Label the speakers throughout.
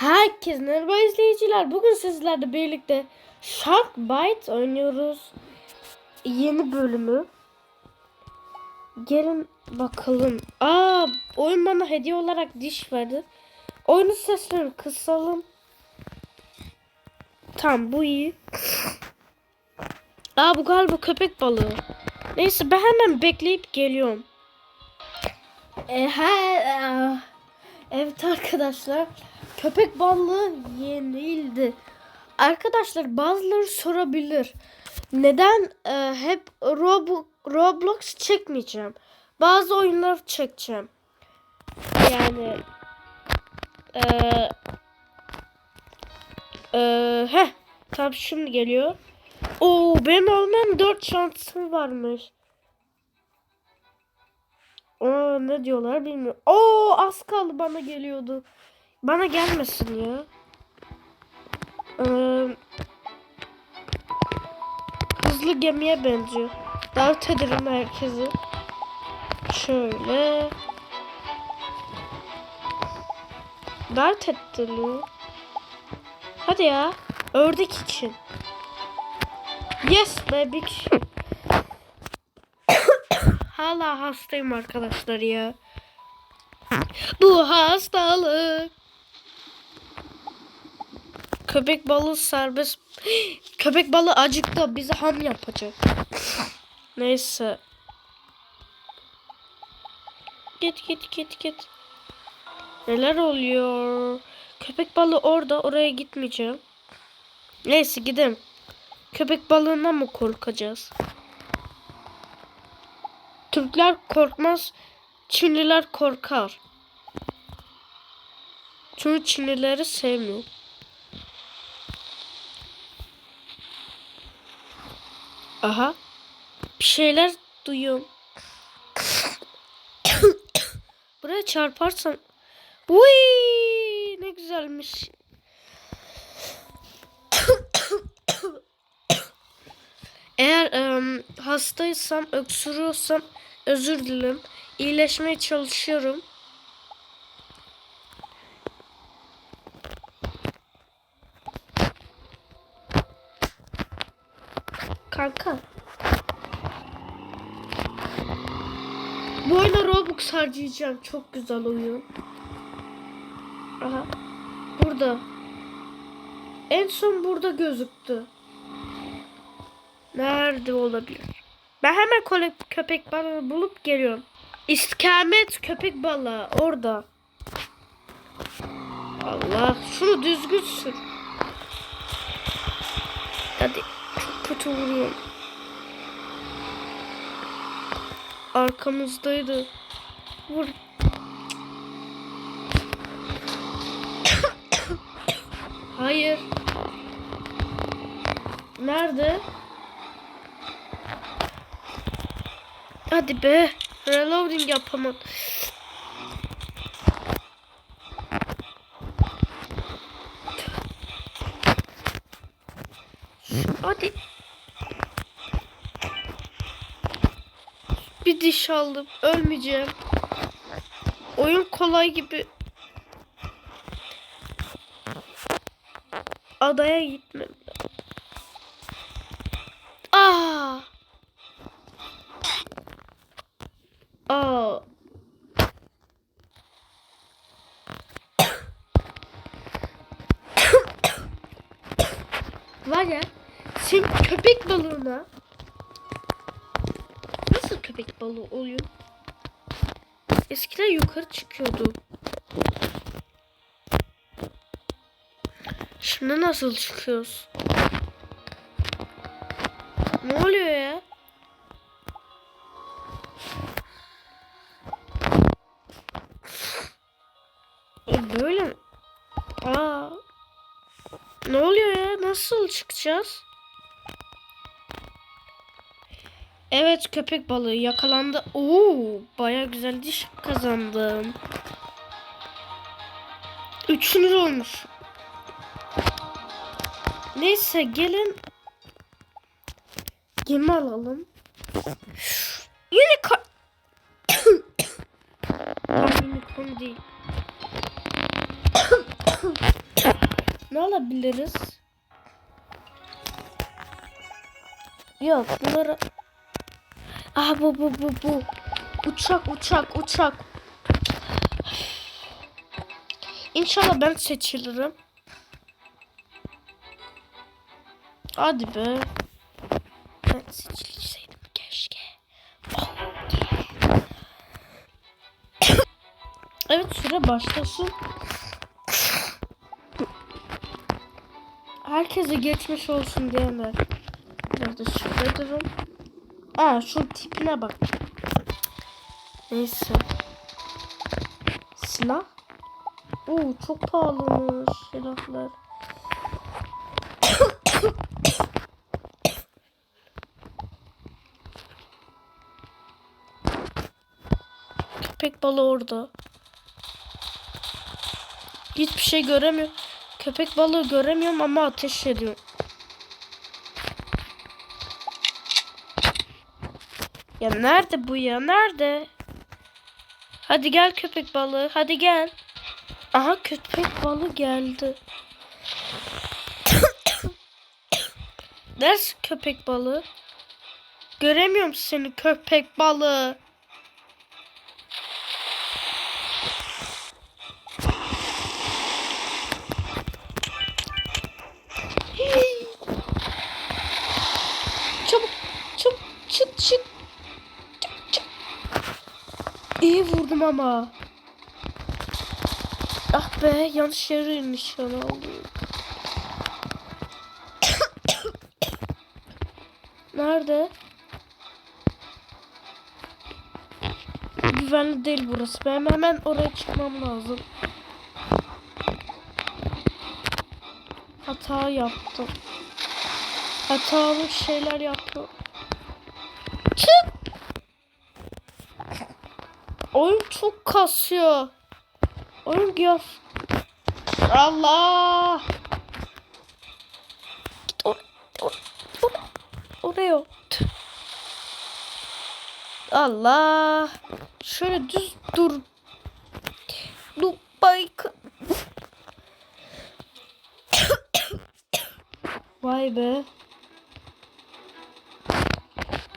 Speaker 1: Herkese merhaba izleyiciler. Bugün sizlerle birlikte Shark Bite oynuyoruz. Yeni bölümü. Gelin bakalım. Aa, oyun bana hediye olarak diş verdi. Oyunun seslerini kısalım. Tamam bu iyi. Aa bu galiba köpek balığı. Neyse ben hemen bekleyip geliyorum. E, he, e, evet arkadaşlar. Köpek balığı yenildi. Arkadaşlar bazıları sorabilir. Neden e, hep Rob Roblox çekmeyeceğim? Bazı oyunlar çekeceğim. Yani e, e, heh, tam şimdi geliyor. Oo benim olmam 4 şansım varmış. Aa, ne diyorlar bilmiyorum. Oo az kaldı bana geliyordu. Bana gelmesin ya. Ee, hızlı gemiye benziyor. Davet ederim herkesi. Şöyle. Davet ettim. Hadi ya. Ördek için. Yes be bir kişi. Hala hastayım arkadaşlar ya. Bu hastalık. Köpek balığı serbest. Köpek balığı acıktı bizi ham yapacak. Neyse. Git git git git. Neler oluyor? Köpek balığı orada. Oraya gitmeyeceğim. Neyse gidelim. Köpek balığından mı korkacağız? Türkler korkmaz. Çinliler korkar. Çünkü Çinlileri sevmiyor. Aha. Bir şeyler duyuyorum. Buraya çarparsam. Uy, ne güzelmiş. Eğer em, hastaysam, öksürüyorsam özür dilerim. İyileşmeye çalışıyorum. Kanka. Bu oyuna Robux harcayacağım. Çok güzel oyun. Aha. Burada. En son burada gözüktü. Nerede olabilir? Ben hemen köpek balığı bulup geliyorum. İstikamet köpek balığı orada. Allah şunu düzgün sür. Kötü vuruyorum. Arkamızdaydı. Vur. Hayır. Nerede? Hadi be. Reloading yapamam. Hadi. Bir diş aldım. Ölmeyeceğim. Oyun kolay gibi. Adaya gitmem. Aa! Aa. Var ya sen köpek balığına köpek balığı oluyor? Eskiden yukarı çıkıyordu. Şimdi nasıl çıkıyoruz? Ne oluyor ya? E böyle mi? Aa. Ne oluyor ya? Nasıl çıkacağız? Evet köpek balığı yakalandı. Oo, baya güzel diş kazandım. Üçüncü olmuş. Neyse gelin gemi alalım. Unicorn. Tam unicorn değil. Ne alabiliriz? Yok bunları... Ah bu bu bu bu. Uçak uçak uçak. İnşallah ben seçilirim. Hadi be. Ben seçilseydim keşke. Oh, yeah. evet süre başlasın. Herkese geçmiş olsun diyenler. Biraz da şüphederim. Aa şu tipine bak. Neyse. Silah. Oo çok pahalımış silahlar. Köpek balığı orada. Hiçbir şey göremiyorum. Köpek balığı göremiyorum ama ateş ediyor. Ya nerede bu ya? Nerede? Hadi gel köpek balığı. Hadi gel. Aha köpek balığı geldi. Neresi köpek balığı? Göremiyorum seni köpek balığı. Vurdum ama. Ah be, yanlış yere nişan aldım. Nerede? Güvenli değil burası. Ben hemen oraya çıkmam lazım. Hata yaptım. Hatalı şeyler yaptım. Çık! Oyun çok kasıyor. Oyun gör. Allah! Git or or or oraya. Allah! Şöyle düz dur. Dur bike. Vay be.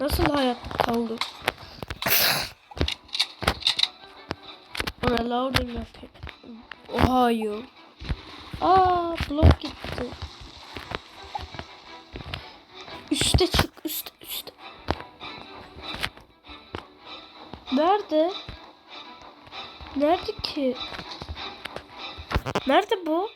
Speaker 1: Nasıl hayat kaldı? Ona loading yapayım. Ohio. Aa blok gitti. Üste çık üste üste. Nerede? Nerede ki? Nerede bu?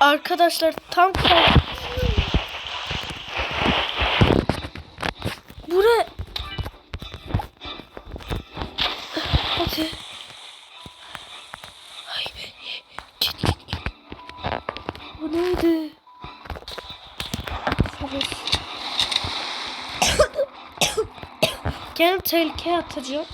Speaker 1: Arkadaşlar tam kork- Bura. Hadi. Ay. Git git git. Bu neydi? Savaş. Kendimi tehlikeye atacağım.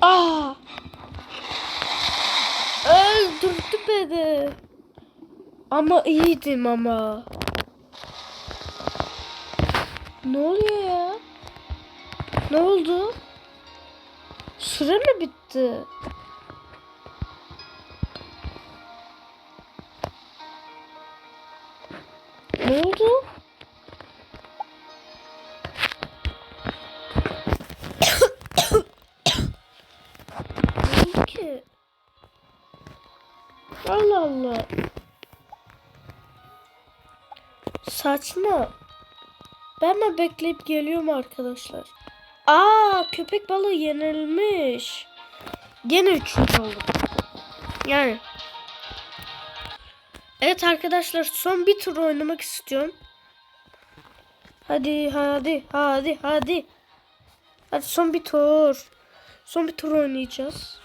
Speaker 1: Aa! Öldürdü beni. Ama iyiydim ama. Ne oluyor ya? Ne oldu? Süre mi bitti? Ne oldu? Ne ki? Allah Allah. Saçma. Ben mi bekleyip geliyorum arkadaşlar? Aa köpek balığı yenilmiş. Gene üçüncü oldum. Yani. Evet arkadaşlar son bir tur oynamak istiyorum. Hadi hadi hadi hadi. Hadi son bir tur. Son bir tur oynayacağız.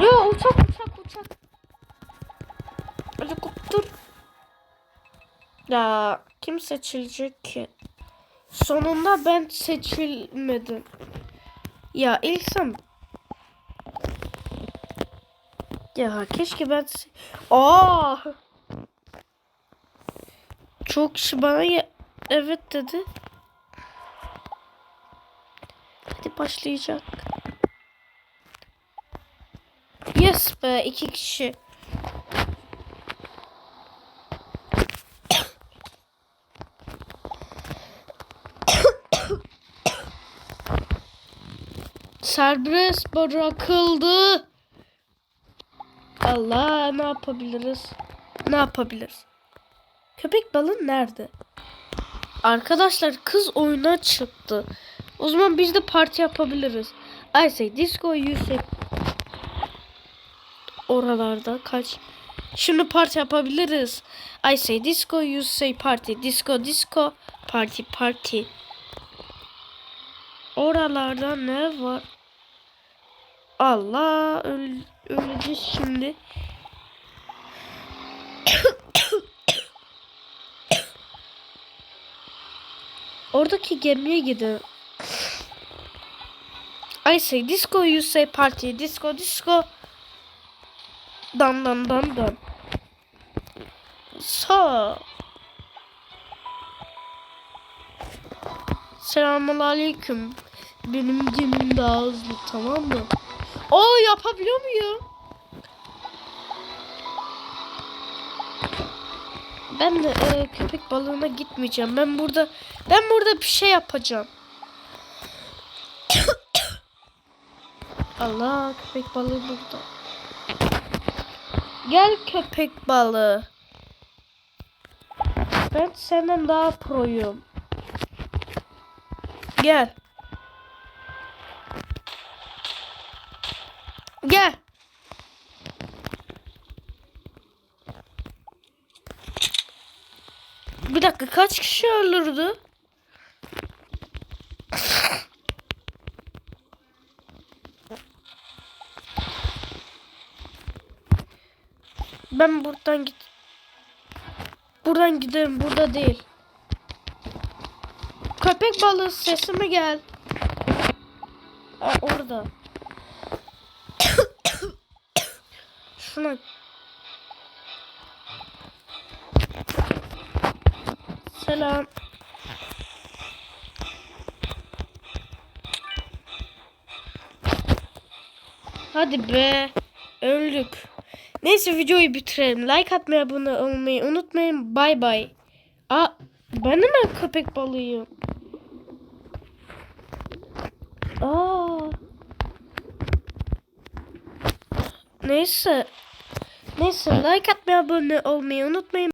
Speaker 1: Yo uçak uçak uçak. Helikopter. Ya kim seçilecek ki? Sonunda ben seçilmedim. Ya İlsam. Ya keşke ben... Aa! Çok kişi bana ya- evet dedi. Hadi başlayacak. Yes be iki kişi. Serbest bırakıldı. Allah ne yapabiliriz? Ne yapabiliriz? Köpek balığı nerede? Arkadaşlar kız oyuna çıktı. O zaman biz de parti yapabiliriz. I say disco you say oralarda kaç. Şimdi parti yapabiliriz. I say disco you say party. Disco disco party party. Oralarda ne var? Allah öl öleceğiz şimdi. Oradaki gemiye gidin. I say disco, you say party. Disco, disco. Dan dan dan dan. So. Selamun aleyküm. Benim gemim daha hızlı tamam mı? Oo yapabiliyor muyum? Ben de e, köpek balığına gitmeyeceğim. Ben burada ben burada bir şey yapacağım. Allah köpek balığı burada. Gel köpek balığı. Ben senden daha proyum. Gel. Gel. Bir dakika kaç kişi öldürdü? Ben buradan git. Buradan giderim. Burada değil. Köpek balığı sesime gel. Aa, orada. Hadi be. Öldük. Neyse videoyu bitirelim. Like atmayı, abone olmayı unutmayın. Bay bay. Aa, ben de mi köpek balığıyım? Aa. Neyse. Neyse like atmayı, abone olmayı unutmayın.